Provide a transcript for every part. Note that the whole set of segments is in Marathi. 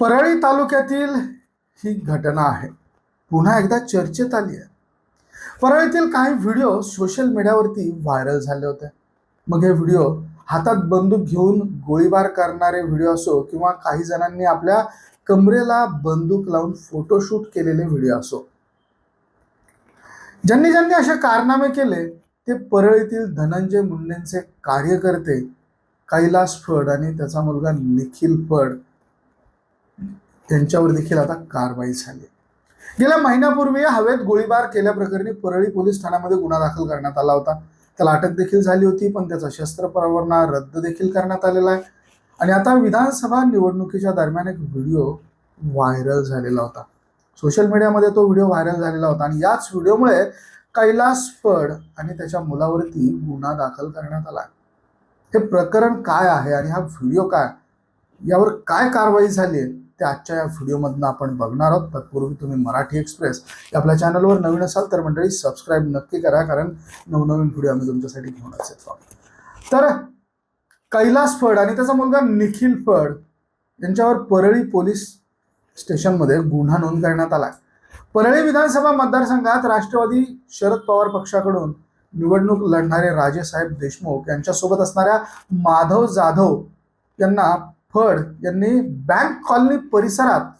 परळी तालुक्यातील ही घटना आहे. पुन्हा एकदा चर्चेत आली आहे. परळीतील काही व्हिडिओ सोशल मीडियावरती व्हायरल झाले होते. मग हे व्हिडिओ हातात बंदूक घेऊन गोळीबार करणारे व्हिडिओ असो किंवा काही जणांनी आपल्या कमरेला बंदूक लावून फोटोशूट केलेले व्हिडिओ असो. ज्यांनी ज्यांनी असे कारनामे केले ते परळीतील धनंजय मुंडेंचे कार्यकर्ते कैलास फड आणि त्याचा मुलगा निखिल फड त्यांच्यावर देखील आता कारवाई झाली. गेल्या महिन्यापूर्वी हवेत गोळीबार केल्याप्रकरणी परळी पोलीस ठाण्यामध्ये गुन्हा दाखल करण्यात आला होता. त्याला अटक देखील झाली होती पण त्याचा शस्त्र परवाना रद्द देखील करण्यात आलेला आहे. आणि आता विधानसभा निवडणुकीच्या दरम्यान एक व्हिडिओ व्हायरल झालेला होता. सोशल मीडियामध्ये तो व्हिडिओ व्हायरल झालेला होता आणि याच व्हिडिओमुळे कैलास फड आणि त्याच्या मुलावरती गुन्हा दाखल करण्यात आला हे प्रकरण काय आहे आणि हा व्हिडिओ काय? यावर काय कारवाई झाली आहे? ते आजच्या या व्हिडिओमधनं आपण बघणार आहोत. तत्पूर्वी तुम्ही मराठी एक्सप्रेस या आपल्या चॅनलवर नवीन असाल तर मंडळी सबस्क्राईब नक्की करा कारण नवनवीन व्हिडिओ आम्ही तुमच्यासाठी घेऊनच येतो तर कैलास फड आणि त्याचा मुलगा निखिल फड यांच्यावर परळी पोलीस स्टेशनमध्ये गुन्हा नोंद करण्यात आला परळी विधानसभा मतदारसंघात राष्ट्रवादी शरद पवार पक्षाकडून निवडणूक लढणारे राजेसाहेब देशमुख यांच्यासोबत असणाऱ्या माधव जाधव यांना फड यांनी बँक कॉलनी परिसरात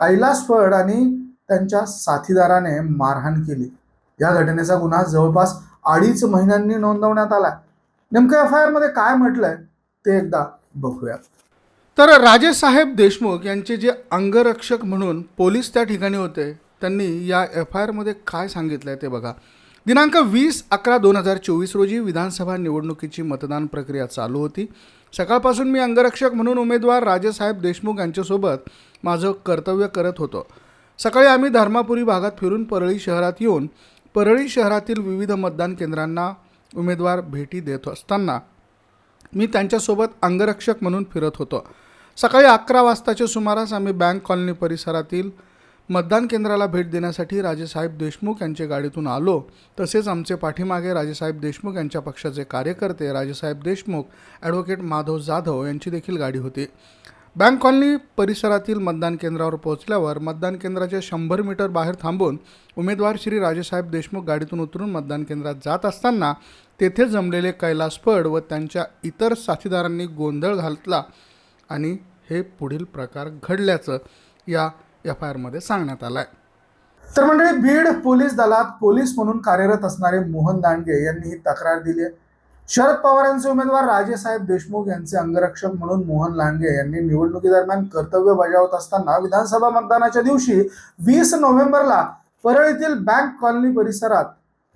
कैलास फड आणि त्यांच्या साथीदाराने मारहाण केली. या घटनेचा गुन्हा जवळपास अडीच महिन्यांनी नोंदवण्यात आला नेमकं एफ आय आरमध्ये काय म्हटलंय ते एकदा बघूयात. तर राजेसाहेब देशमुख यांचे जे अंगरक्षक म्हणून पोलीस त्या ठिकाणी होते त्यांनी या एफ आय आरमध्ये काय सांगितलं आहे ते बघा. दिनांक वीस अकरा दोन हजार चोवीस रोजी विधानसभा निवडणुकीची मतदान प्रक्रिया चालू होती. सकाळपासून मी अंगरक्षक म्हणून उमेदवार राजेसाहेब देशमुख यांच्यासोबत माझं कर्तव्य करत होतो. सकाळी आम्ही धर्मापुरी भागात फिरून परळी शहरात येऊन परळी शहरातील विविध मतदान केंद्रांना उमेदवार भेटी देत असताना मी त्यांच्यासोबत अंगरक्षक म्हणून फिरत होतो. सकाळी अकरा वाजताच्या सुमारास आम्ही बँक कॉलनी परिसरातील मतदान केंद्राला भेट देण्यासाठी राजेसाहेब देशमुख यांच्या गाडीतून आलो. तसेच आमचे पाठीमागे राजेसाहेब देशमुख यांच्या पक्षाचे कार्यकर्ते राजेसाहेब देशमुख ॲडव्होकेट माधव जाधव यांची देखील गाडी होती. बँक कॉलनी परिसरातील मतदान केंद्रावर पोहोचल्यावर मतदान केंद्राच्या शंभर मीटर बाहेर थांबून उमेदवार श्री राजेसाहेब देशमुख गाडीतून उतरून मतदान केंद्रात जात असताना तेथे जमलेले कैलास फड व त्यांच्या इतर साथीदारांनी गोंधळ घातला आणि हे पुढील प्रकार घडल्याचं या एफ आय आरमध्ये सांगण्यात आलं आहे. तर मंडळी बीड पोलीस दलात पोलीस म्हणून कार्यरत असणारे मोहन दांडगे यांनी ही तक्रार दिली आहे. शरद पवारांचे उमेदवार राजेसाहेब देशमुख यांचे अंगरक्षक म्हणून मोहन लांडगे यांनी निवडणुकीदरम्यान कर्तव्य बजावत असताना विधानसभा मतदानाच्या दिवशी वीस नोव्हेंबरला परळीतील बँक कॉलनी परिसरात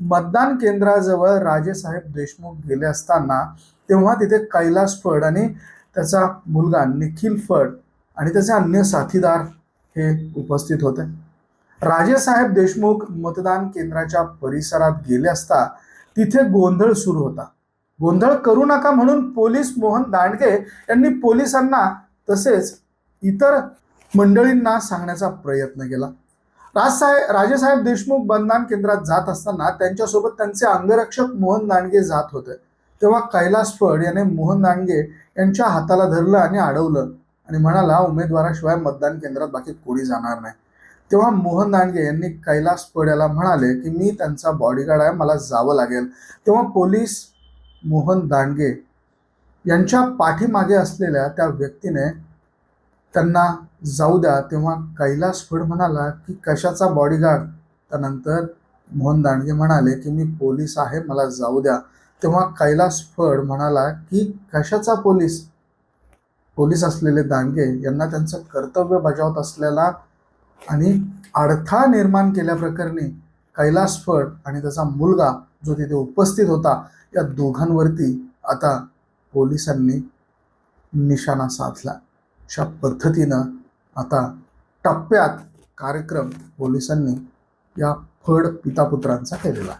मतदान केंद्राजवळ राजेसाहेब देशमुख गेले असताना तेव्हा तिथे कैलास फड आणि त्याचा मुलगा निखिल फड आणि त्याचे अन्य साथीदार हे उपस्थित होते. राजेसाहेब देशमुख मतदान केंद्राच्या परिसरात गेले असता तिथे गोंधळ सुरू होता. गोंधळ करू नका म्हणून पोलीस मोहन दांडगे यांनी पोलिसांना तसेच इतर मंडळींना सांगण्याचा प्रयत्न केला. राजसाहेब राजेसाहेब देशमुख मतदान केंद्रात जात असताना त्यांच्यासोबत त्यांचे अंगरक्षक मोहन दांडगे जात होते. तेव्हा कैलास फड याने मोहन दांडगे यांच्या हाताला धरलं आणि अडवलं. आणि म्हणाला उमेदवाराशिवाय मतदान केंद्रात बाकी कोणी जाणार नाही. तेव्हा मोहन दांडगे यांनी कैलास फड याला म्हणाले की मी त्यांचा बॉडीगार्ड आहे मला जावं लागेल. तेव्हा पोलीस मोहन दांडगे यांच्या पाठीमागे असलेल्या त्या व्यक्तीने त्यांना जाऊ द्या. तेव्हा कैलास फड म्हणाला की कशाचा बॉडीगार्ड त्यानंतर मोहन दांडगे म्हणाले की मी पोलीस आहे मला जाऊ द्या. तेव्हा कैलास फड म्हणाला की कशाचा पोलीस? पोलीस असलेले दांडगे यांना त्यांचं कर्तव्य बजावत असलेला आणि अडथळा निर्माण केल्याप्रकरणी कैलास फड आणि त्याचा मुलगा जो तिथे उपस्थित होता या दोघांवरती आता पोलिसांनी निशाणा साधला. अशा पद्धतीनं आता टप्प्यात कार्यक्रम पोलिसांनी या फड पितापुत्रांचा केलेला